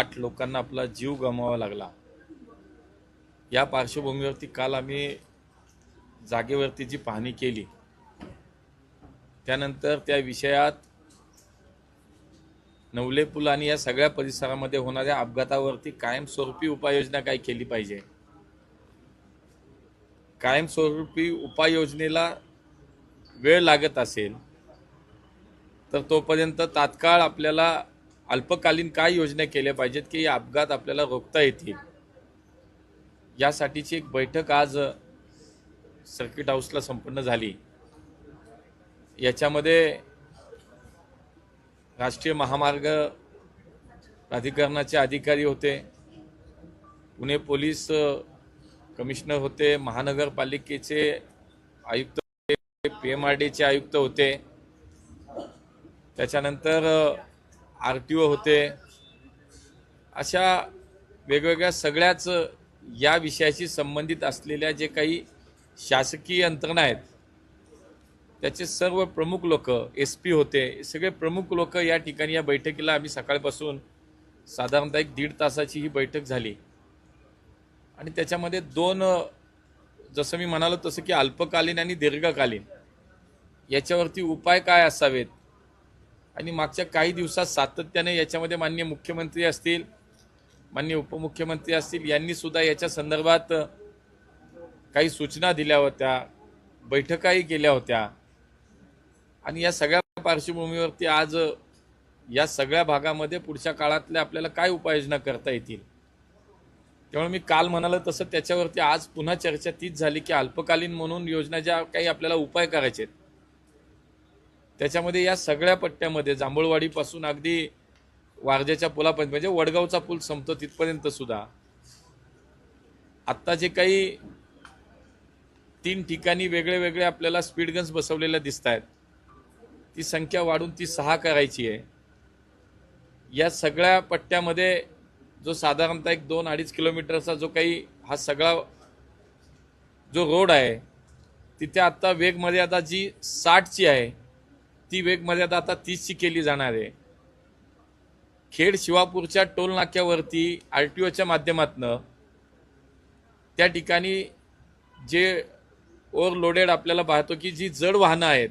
आठ लोकांना आपला जीव गमवावा लागला. या पार्श्वभूमीवरती काल आम्ही जागेवरती जी पाहणी केली त्यानंतर त्या विषयात नवले पूल आणि या सगळ्या परिसरामध्ये होणाऱ्या अपघातावरती कायमस्वरूपी उपाययोजना काय केली पाहिजे? कायमस्वरूपी उपाययोजनेला वेळ लागत असेल तर तोपर्यंत तात्काळ आपल्याला अल्पकालीन काय योजना केल्या पाहिजेत की या अपघात आपल्याला रोखता येतील? यासाठीची एक बैठक आज सर्किट हाऊसला संपन्न झाली. याच्यामध्ये राष्ट्रीय महामार्ग प्राधिकरणाचे अधिकारी होते पुणे पोलीस कमिशनर होते महानगरपालिकेचे आयुक्त होते पी एम आर डीचे आयुक्त होते. त्याच्यानंतर आर टी ओ होते. अशा वेगवेगळ्या सगळ्याच या विषयाशी संबंधित असलेल्या जे काही शासकीय यंत्रणा आहेत त्याचे सर्व प्रमुख लोक एस पी होते सगळे प्रमुख लोक या ठिकाणी या बैठकीला आम्ही सकाळपासून साधारणतः एक दीड तासाची ही बैठक झाली. आणि त्याच्यामध्ये दोन जसं मी म्हणालो तसं की अल्पकालीन आणि दीर्घकालीन. याच्यावरती उपाय काय असावेत? आणि मागच्या काही दिवसात सातत्याने याच्यामध्ये मान्य मुख्यमंत्री असतील मान्य उपमुख्यमंत्री असतील यांनी सुद्धा याच्या संदर्भात काही सूचना दिल्या होत्या बैठकाही केल्या होत्या. आणि या सगळ्या पार्श्वभूमीवरती आज या सगळ्या भागामध्ये पुढच्या काळातल्या आपल्याला काय उपाययोजना करता येतील? त्यामुळे मी काल म्हणालं तसं त्याच्यावरती आज पुन्हा चर्चा तीच झाली की अल्पकालीन म्हणून योजना ज्या काही आपल्याला उपाय करायचे आहेत त्याच्यामध्ये या सगळ्या पट्ट्यामध्ये जांभूळवाडीपासून अगदी वारजेच्या पुलापर्यंत म्हणजे वडगावचा पूल संपतो तिथपर्यंत सुद्धा. आत्ता जे काही तीन ठिकाणी वेगळे वेगळे आपल्याला स्पीड गन्स बसवलेल्या दिसत आहेत ती संख्या वाढून ती सहा करायची आहे. या सगळ्या पट्ट्यामध्ये जो साधारणतः एक दोन अडीच किलोमीटरचा जो काही हा सगळा जो रोड आहे तिथे आत्ता वेगमर्यादा जी साठची आहे ती वेगमर्यादा आता तीसची केली जाणार आहे. खेड शिवापूरच्या टोल नाक्यावरती आर टी ओच्या माध्यमातनं त्या ठिकाणी जे ओव्हरलोडेड आपल्याला पाहतो की जी जड वाहनं आहेत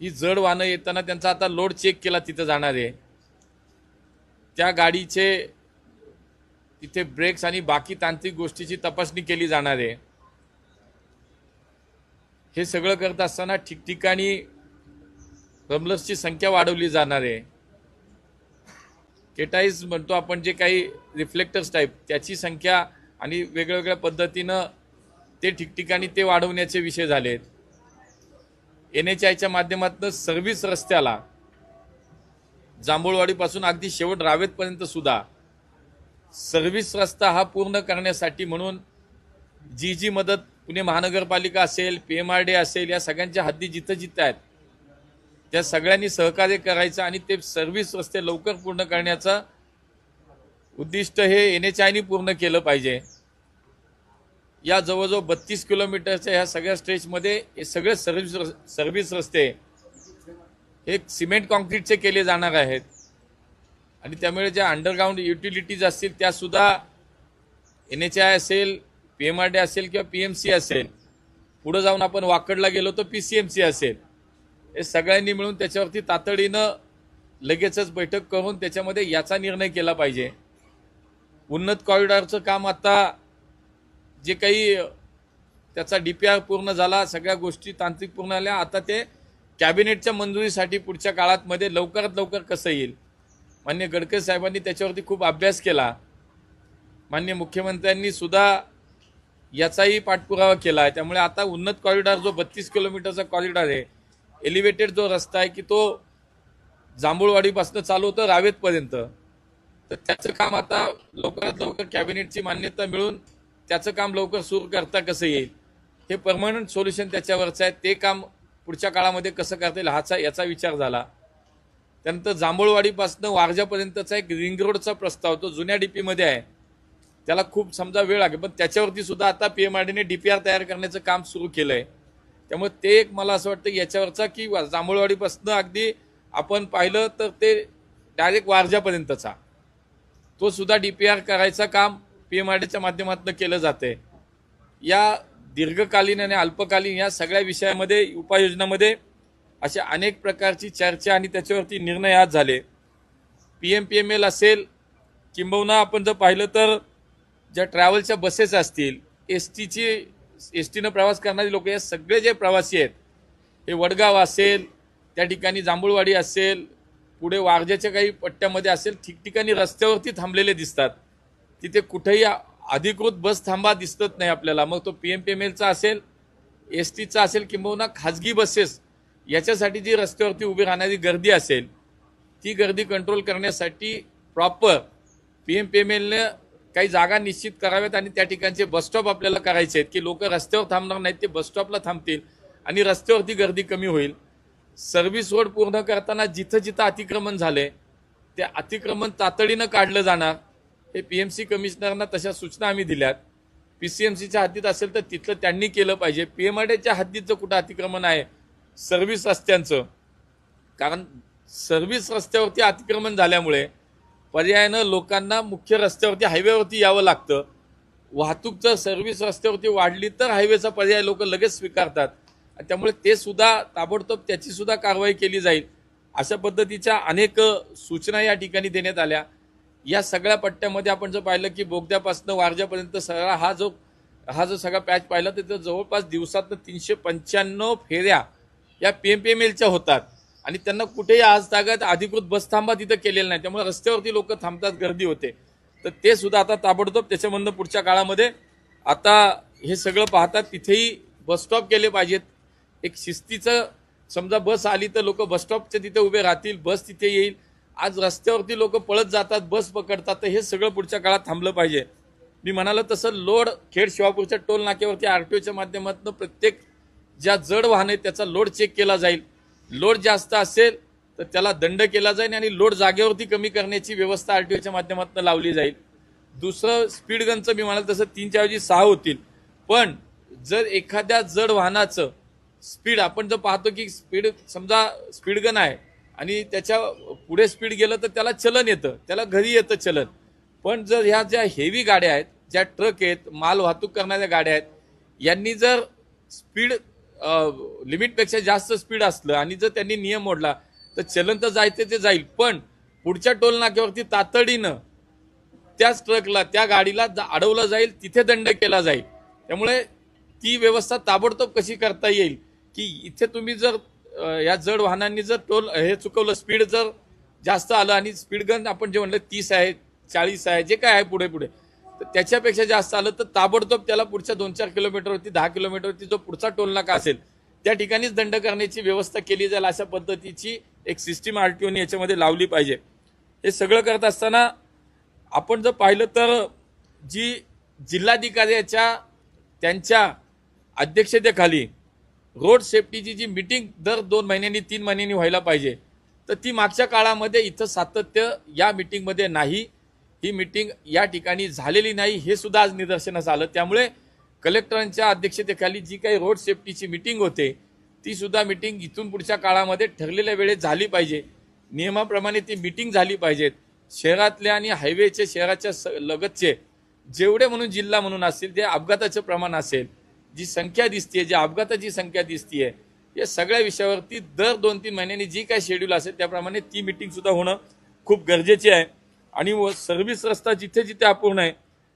ही जड वाहनं येताना त्यांचा आता लोड चेक केला तिथं जाणार आहे. त्या गाडीचे तिथे ब्रेक्स आणि बाकी तांत्रिक गोष्टीची तपासणी केली जाणार आहे. हे सगळं करत असताना ठिकठिकाणी रमलर्सची संख्या वाढवली जाणार आहे. केटाईज म्हणतो आपण जे काही रिफ्लेक्टर्स टाईप त्याची संख्या आणि वेगवेगळ्या पद्धतीनं ते ठिकठिकाणी ते वाढवण्याचे विषय झालेत. एन एच आयच्या माध्यमातून सर्व्हिस रस्त्याला जांभूळवाडीपासून अगदी शेवट रावेतपर्यंत सुद्धा सर्व्हिस रस्ता हा पूर्ण करण्यासाठी म्हणून जी जी मदत पुणे महानगरपालिका असेल पी एम आर डी असेल या सगळ्यांच्या हद्दी जिथं जिथं आहेत त्या सगळ्यांनी सहकार्य करायचं आणि ते सर्व्हिस रस्ते लवकर पूर्ण करण्याचं उद्दिष्ट हे एन एच आयनी पूर्ण केलं पाहिजे. या जवळजवळ बत्तीस किलोमीटरच्या ह्या सगळ्या स्ट्रेचमध्ये हे सगळे सर्व्हिस सर्व्हिस रस्ते हे सिमेंट कॉन्क्रीटचे केले जाणार आहेत. आणि त्यामुळे ज्या अंडरग्राऊंड युटिलिटीज असतील त्यासुद्धा एन एच आय असेल पी एम आर डी असेल किंवा पी एम सी असेल पुढं जाऊन आपण वाकडला गेलो तर पी सी एम सी असेल. हे सगळ्यांनी मिळून त्याच्यावरती तातडीनं लगेचच बैठक करून त्याच्यामध्ये याचा निर्णय केला पाहिजे. उन्नत कॉरिडॉरचं काम आता जे काही त्याचा डी पी आर पूर्ण झाला सगळ्या गोष्टी तांत्रिक पूर्ण झाल्या आता ते कॅबिनेटच्या मंजुरीसाठी पुढच्या काळातमध्ये लवकरात लवकर कसं येईल? मान्य गडकरी साहेबांनी त्याच्यावरती खूप अभ्यास केला. मान्य मुख्यमंत्र्यांनी सुद्धा याचाही पाठपुरावा केला आहे. त्यामुळे आता उन्नत कॉरिडॉर जो बत्तीस किलोमीटरचा कॉरिडॉर आहे एलिव्हेटेड जो रस्ता आहे की तो जांभूळवाडीपासून चालू होतं रावेतपर्यंत. तर त्याचं काम आता लवकरात लवकर कॅबिनेटची मान्यता मिळून त्याचं काम लवकर सुरू करता कसं येईल? हे परमनंट सोल्युशन त्याच्यावरचं आहे. ते काम पुढच्या काळामध्ये कसं करता येईल हाचा याचा विचार झाला. त्यानंतर जांभूळवाडीपासून वारजापर्यंतचा एक रिंग रोडचा प्रस्ताव तो जुन्या डीपीमध्ये आहे. त्याला खूप समजा वेळ लागेल पण त्याच्यावरती सुद्धा आता पी एम आर डीने डी पी आर तयार करण्याचं काम सुरू केलं आहे त्यामुळे ते एक मला असं वाटतं याच्यावरचा की जांभूळवाडीपासून अगदी आपण पाहिलं तर ते डायरेक्ट वारजापर्यंतचा. तो सुद्धा आर करायचं काम पी एम आर डीच्या माध्यमातून केलं जाते. या दीर्घकालीन आणि अल्पकालीन या सगळ्या विषयामध्ये उपाययोजनामध्ये अशा अनेक प्रकारची चर्चा आणि त्याच्यावरती निर्णय आज झाले. P M P M L असेल किंबहुना आपण जर पाहिलं तर ज्या ट्रॅव्हलच्या बसेस असतील एस टीची एस टीनं प्रवास करणारे लोक हे सगळे जे प्रवासी आहेत हे वडगाव असेल त्या ठिकाणी जांभूळवाडी असेल पुढे वारजेच्या काही पट्ट्यामध्ये असेल ठिकठिकाणी रस्त्यावरती थांबलेले दिसतात. तिथे कुठेही अधिकृत बस थांबा दिसत नाही आपल्याला. मग तो पी एम पी एम एलचा असेल एस टीचा असेल किंबहुना खाजगी बसेस याच्यासाठी जी रस्त्यावरती उभी राहणारी गर्दी असेल ती गर्दी कंट्रोल करण्यासाठी proper P M P M एलनं काही जागा निश्चित कराव्यात आणि त्या ठिकाणचे बसस्टॉप आपल्याला करायचे आहेत. की लोक रस्त्यावर थांबणार नाहीत ते बसस्टॉपला थांबतील आणि रस्त्यावरती गर्दी कमी होईल. सर्व्हिस रोड पूर्ण करताना जिथं जिथं अतिक्रमण झाले ते अतिक्रमण तातडीनं काढलं जाणार. हे पी एम सी कमिशनरना तशा सूचना आम्ही दिल्यात. पी सी एम सीच्या हद्दीत असेल तर तिथलं त्यांनी केलं पाहिजे. पी एम आर डीच्या हद्दीत जर कुठं अतिक्रमण आहे? सर्व्हिस रस्त्यांचं. कारण सर्व्हिस रस्त्यावरती अतिक्रमण झाल्यामुळे पर्यायानं लोकांना मुख्य रस्त्यावरती हायवेवरती यावं लागतं. वाहतूक जर सर्व्हिस रस्त्यावरती वाढली तर हायवेचा पर्याय लोक लगेच स्वीकारतात. त्यामुळे ते सुद्धा ताबडतोब त्याची सुद्धा कारवाई केली जाईल. अशा पद्धतीच्या अनेक सूचना या ठिकाणी देण्यात आल्या. या सगळ्या पट्ट्यामध्ये आपण जर पाहिलं की बोगद्यापासून वारज्यापर्यंत सगळा हा जो हा जो सगळा पॅच पाहिला तर जवळपास दिवसातनं तीनशे पंच्याण्णव फेऱ्या या पी एम पी एम एलच्या होतात. आणि त्यांना कुठेही आज तागत अधिकृत बस थांबा तिथं केलेलं नाही. त्यामुळे रस्त्यावरती लोक थांबतात गर्दी होते. तर ते सुद्धा आता ताबडतोब त्याच्यामधनं पुढच्या काळामध्ये आता हे सगळं पाहतात तिथेही बसस्टॉप केले पाहिजेत. एक शिस्तीचं समजा बस आली तर लोक बस स्टॉपच्या तिथे उभे राहतील बस तिथे येईल. आज रस्त्यावरती लोक पळत जातात बस पकडतात तर हे सगळं पुढच्या काळात थांबलं पाहिजे. मी म्हणालो तसं लोड खेड शिवापूरच्या टोल नाक्यावरती आर टी ओच्या माध्यमातून प्रत्येक ज्या जड वाहन आहेत त्याचा लोड चेक केला जाईल. लोड जास्त असेल तर त्याला दंड केला जाईल आणि लोड जागेवरती कमी करण्याची व्यवस्था आर टी ओच्या माध्यमातून लावली जाईल. दुसरं स्पीड गनचं मी म्हणाल तसं तीनच्या ऐवजी सहा होतील. पण जर एखाद्या जड वाहनाचं स्पीड आपण जर पाहतो की स्पीड समजा स्पीड गन आहे आणि त्याच्या पुढे स्पीड गेलं तर त्याला चलन येतं. त्याला घरी येतं चलन. पण जर ह्या ज्या हेवी गाड्या आहेत ज्या ट्रक आहेत माल वाहतूक करणाऱ्या गाड्या आहेत यांनी जर स्पीड लिमिटपेक्षा जास्त स्पीड असलं आणि जर त्यांनी नियम मोडला तर चलन तर जायचं ते जाईल. पण पुढच्या टोल नाक्यावरती तातडीनं त्याच ट्रकला त्या गाडीला जा- अडवलं जाईल तिथे दंड केला जाईल. त्यामुळे ती व्यवस्था ताबडतोब कशी करता येईल की इथे तुम्ही जर या जड वाहनांनी जर टोल हे चुकवलं स्पीड जर जास्त आलं आणि स्पीड गन आपण जे म्हणलं तीस आहे चाळीस आहे जे काय आहे पुढे पुढे तर त्याच्यापेक्षा जास्त आलं तर ताबडतोब त्याला पुढच्या दोन चार किलोमीटरवरती दहा किलोमीटरवरती जो पुढचा टोल नाका असेल त्या ठिकाणीच दंड करण्याची व्यवस्था केली जाईल अशा पद्धतीची एक सिस्टीम आर टी ओने याच्यामध्ये लावली पाहिजे. हे सगळं करत असताना आपण जर पाहिलं तर जी जिल्हाधिकाऱ्याच्या त्यांच्या अध्यक्षतेखाली रोड सेफ्टीची जी मिटिंग दर दोन महिन्यांनी तीन महिन्यांनी व्हायला पाहिजे तर ती मागच्या काळामध्ये इथं सातत्य या मिटिंगमध्ये नाही. ही मिटिंग या ठिकाणी झालेली नाही हे सुद्धा आज निदर्शनास आलं. त्यामुळे कलेक्टरांच्या अध्यक्षतेखाली जी काही रोड सेफ्टीची मिटिंग होते ती सुद्धा मिटिंग इथून पुढच्या काळामध्ये ठरलेल्या वेळेत झाली पाहिजे. नियमाप्रमाणे ती मिटिंग झाली पाहिजेत. शहरातल्या आणि हायवेचे शहराच्या स- लगतचे जेवढे म्हणून जिल्हा म्हणून असतील ते अपघाताचं प्रमाण असेल जी संख्या दिसतीये जी अपघाताची संख्या दिसतीये या सगळ्या विषयावरती दर दोन तीन महिन्यांनी जी काय शेड्यूल असेल त्याप्रमाणे ती मिटिंगसुद्धा होणं खूप गरजेची आहे. आणि व सर्व्हिस रस्ता जिथे जिथे अपूर्ण आहे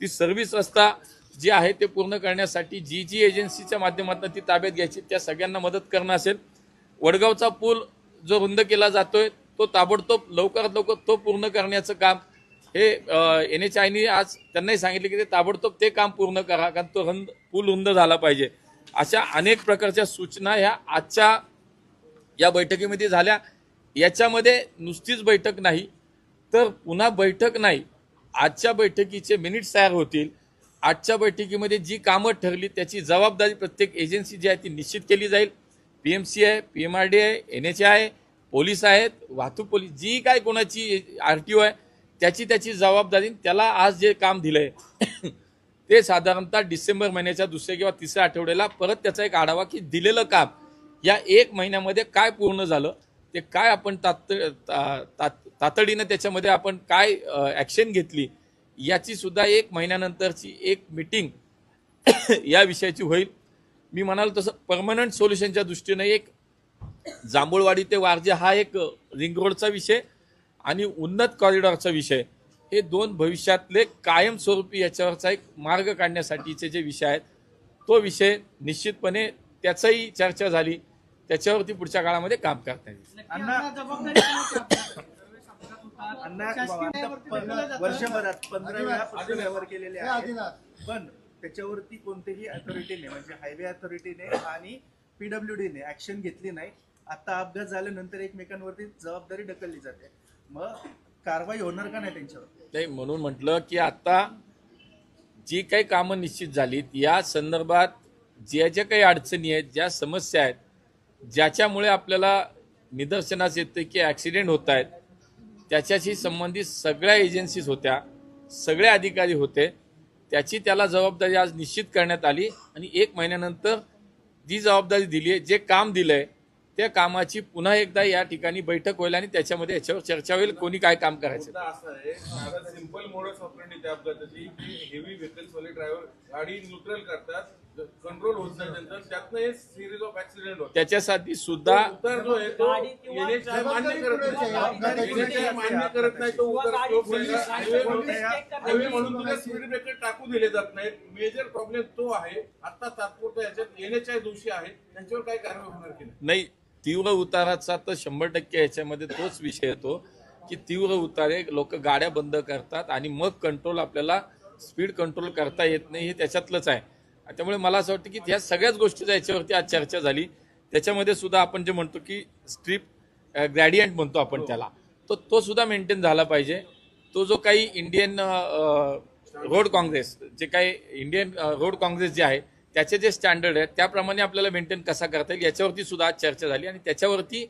ती सर्व्हिस रस्ता जी आहे ते पूर्ण करण्यासाठी जी जी एजन्सीच्या माध्यमातून ती ताब्यात घ्यायची. त्या सगळ्यांना मदत करणं असेल. वडगावचा पूल जो रुंद केला जातोय तो ताबडतोब लवकरात लवकर तो पूर्ण करण्याचं काम हे एन एच आयनी आज त्यांनाही सांगितले की ते ताबडतोब ते काम पूर्ण करा कारण तो रुंद पूल रुंद झाला पाहिजे. अशा अनेक प्रकारच्या सूचना ह्या आजच्या या बैठकीमध्ये झाल्या. याच्यामध्ये नुसतीच बैठक नाही तर पुन्हा बैठक नाही. आजच्या बैठकीचे मिनिट्स तयार होतील. आजच्या बैठकीमध्ये जी कामं ठरली त्याची जबाबदारी प्रत्येक एजन्सी जी आहे ती निश्चित केली जाईल. पी एम सी आहे पी एम आर डी आहे एन एच आहे पोलीस आहेत वाहतूक पोलीस जी काय कोणाची आर टी ओ आहे त्याची त्याची जबाबदारी त्याला आज जे काम दिलं आहे ते साधारणतः डिसेंबर महिन्याच्या दुसऱ्या किंवा तिसऱ्या आठवड्याला परत त्याचा एक आढावा की दिलेलं काम या एक महिन्यामध्ये काय पूर्ण झालं ते काय आपण तात्त ता- तात तातडीनं त्याच्यामध्ये आपण काय ॲक्शन घेतली याची सुद्धा एक महिन्यानंतरची एक मिटिंग या विषयाची होईल. मी म्हणाल तसं परमनंट सोल्युशनच्या दृष्टीनं एक जांभूळवाडी ते वारजे हा एक रिंग रोडचा विषय आणि उन्नत कॉरिडॉरचा विषय. हे दोन भविष्यातले कायमस्वरूपी याच्यावरचा एक मार्ग काढण्यासाठीचे जे विषय आहेत तो विषय निश्चितपणे त्याचाही चर्चा झाली. त्याच्यावरती पुढच्या काळामध्ये काम करता येईल. अण्णा. वर्षभरात पंधरा वेळा पत्र व्यवहार केलेले आहेत. पण त्याच्यावरती कोणत्याही अथॉरिटीने म्हणजे हायवे अथॉरिटीने आणि पीडब्ल्यूडीने ऍक्शन घेतली नाही. आता अपघात झाल्यानंतर एकमेकांवरती जबाबदारी ढकलली जाते. मग कारवाई होणार का नाही त्यांच्यावर? नाही म्हणून म्हटलं की आता जी काही कामं निश्चित झालीत या संदर्भात ज्या ज्या काही अडचणी आहेत ज्या समस्या आहेत ज्याच्यामुळे आपल्याला निदर्शनास येते की ॲक्सिडेंट होत आहेत त्याच्याशी संबंधित सगळ्या एजन्सीज होत्या सगळे अधिकारी होते. त्याची त्याला जबाबदारी आज निश्चित करण्यात आली आणि एक महिन्यानंतर जी जबाबदारी दिली आहे जे काम दिलंय त्या कामाची पुन्हा एकदा या ठिकाणी बैठक होईल आणि त्याच्यामध्ये याच्यावर चर्चा होईल कोणी काय काम करायचं. आहे कंट्रोल होत नाही त्यांचं त्यातनं हे सिरीज ऑफ ऍक्सिडेंट होतात त्याच्यासाठी सुद्धा उतार जो आहे तो NHI मान्य करत नाही. NHI मान्य करत नाही तो उतार तो म्हणून तुला स्पीड ब्रेकर टाकू दिले जात नाहीत. मेजर प्रॉब्लेम तो आहे. आता तात्पुरता याच्यात एनएचआय दोषी आहेत. त्यांच्यावर काय कारवाई होणार की नाही? नाही तीव्र उताराचा तर शंभर टक्के याच्यामध्ये तोच विषय येतो की तीव्र उतारे लोक गाड्या बंद करतात आणि मग कंट्रोल आपल्याला स्पीड कंट्रोल करता येत नाही हे त्याच्यातलंच आहे. त्यामुळे मला असं वाटतं की ह्या सगळ्याच गोष्टीचा याच्यावरती आज चर्चा झाली. त्याच्यामध्ये सुद्धा आपण जे म्हणतो की स्ट्रीप ग्रॅडियंट म्हणतो आपण त्याला. तो तो सुद्धा मेंटेन झाला पाहिजे. तो जो काही इंडियन रोड काँग्रेस जे काही इंडियन रोड काँग्रेस जे आहे त्याचे जे स्टँडर्ड आहेत त्याप्रमाणे आपल्याला मेंटेन कसा करता येईल याच्यावरती सुद्धा आज चर्चा झाली. आणि त्याच्यावरती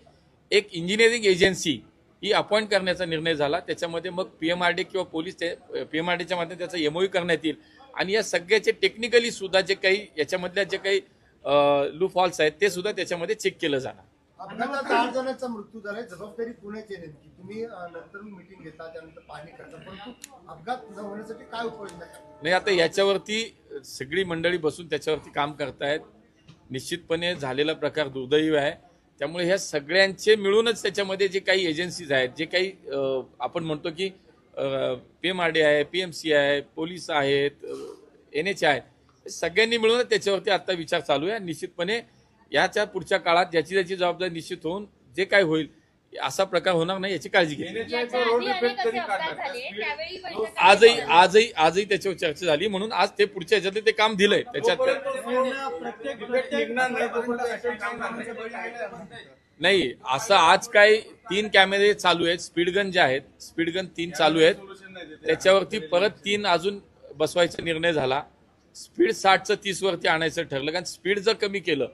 एक इंजिनिअरिंग एजन्सी ही अपॉइंट करण्याचा निर्णय झाला. त्याच्यामध्ये मग पी एम आर डी किंवा पोलीस पी एम आर डीच्या माध्यमातून त्याचा एमओयू करण्यात येईल. आणि या सगळ्याचे टेक्निकली सुद्धा जे काही याच्यामधल्या जे काही लू फॉल्स आहेत ते सुद्धा त्याच्यामध्ये चेक केलं जाणार. आठ जणांचा मृत्यू झालाय जबाबदारी पुण्याची नेमकी. तुम्ही नंतर मीटिंग घेता त्यानंतर पाहणी करता. परंतु अपघात होण्यासाठी काय उपाययोजना नाही आता याच्यावरती सगळी मंडळी बसून त्याच्यावरती काम करतायत. निश्चितपणे झालेला प्रकार दुर्दैवी आहे. त्यामुळे ह्या सगळ्यांचे मिळूनच त्याच्यामध्ये जे काही एजन्सीज आहेत जे काही आपण म्हणतो की पी एम आर डी आहे पी एम सी आहे पोलीस आहेत एन एच आहे. सगळ्यांनी मिळूनच त्याच्यावरती आता विचार चालू आहे. निश्चितपणे याच्या पुढच्या काळात ज्याची ज्याची जबाबदारी निश्चित होऊन जे काय होईल असा प्रकार होणार नाही याची काळजी घेतली. NHI चा याच्या रोड आधी रिपेअर अनेक कधी असे अपघात काढणार? झाले त्यावेळी जो बैठका आजही. आजही आजही त्याच्यावर चर्चा झाली. म्हणून आज ते पुढच्या ह्याच्यात ते काम दिलंय. त्याच्यात प्रत्येक प्रत्येक निघणार नाही असं आज काय तीन कॅमेरे चालू आहेत स्पीडगन जे आहेत स्पीडगन तीन चालू आहेत. त्याच्यावरती परत तीन अजून बसवायचा निर्णय झाला. स्पीड साठचं तीस वरती आणायचं ठरलं. कारण स्पीड जर कमी केलं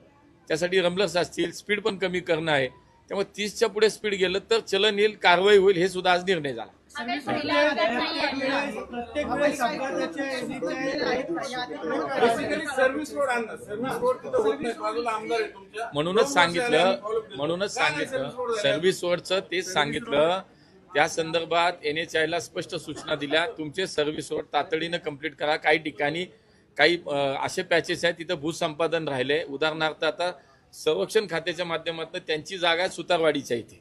त्यासाठी रमलर्स असतील स्पीड पण कमी करणं आहे. त्यामुळे तीसच्या पुढे स्पीड गेलं तर चलन येईल कारवाई होईल हे सुद्धा आज निर्णय झाला. आता पहिला अपघात नाही आहे. प्रत्येक वेळेस अपघाताचे NHI आहेत का? यादी कडक बेसिकली सर्व्हिस रोड आणणार सर्व्हिस रोड तिथं होत नाही बाजूला आमदार आहे तुमच्या. म्हणूनच सांगितलं. म्हणूनच सांगितलं? सर्व्हिस रोडचं तेच सांगितलं. त्या संदर्भात एन एच आयला स्पष्ट सूचना दिल्या. तुमचे सर्व्हिस रोड तातडीनं कंप्लीट करा. काही ठिकाणी काही असे पॅचेस आहेत तिथं भूसंपादन राहिले. उदाहरणार्थ आता संरक्षण खात्याच्या माध्यमातून त्यांची जागा आहे सुतारवाडीच्या इथे.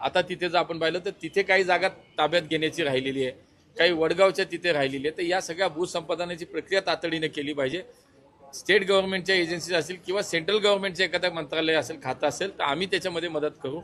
आता तिथे जर आपण पाहिलं तर तिथे काही जागा ताब्यात घेण्याची राहिलेली आहे. काही वडगावच्या तिथे राहिलेली आहे. तर या सगळ्या भूसंपादनाची प्रक्रिया तातडीने केली पाहिजे. स्टेट गव्हर्नमेंटच्या एजन्सीज असतील किंवा सेंट्रल गव्हर्नमेंटचे एखादं मंत्रालय असेल खातं असेल तर आम्ही त्याच्यामध्ये मदत करू.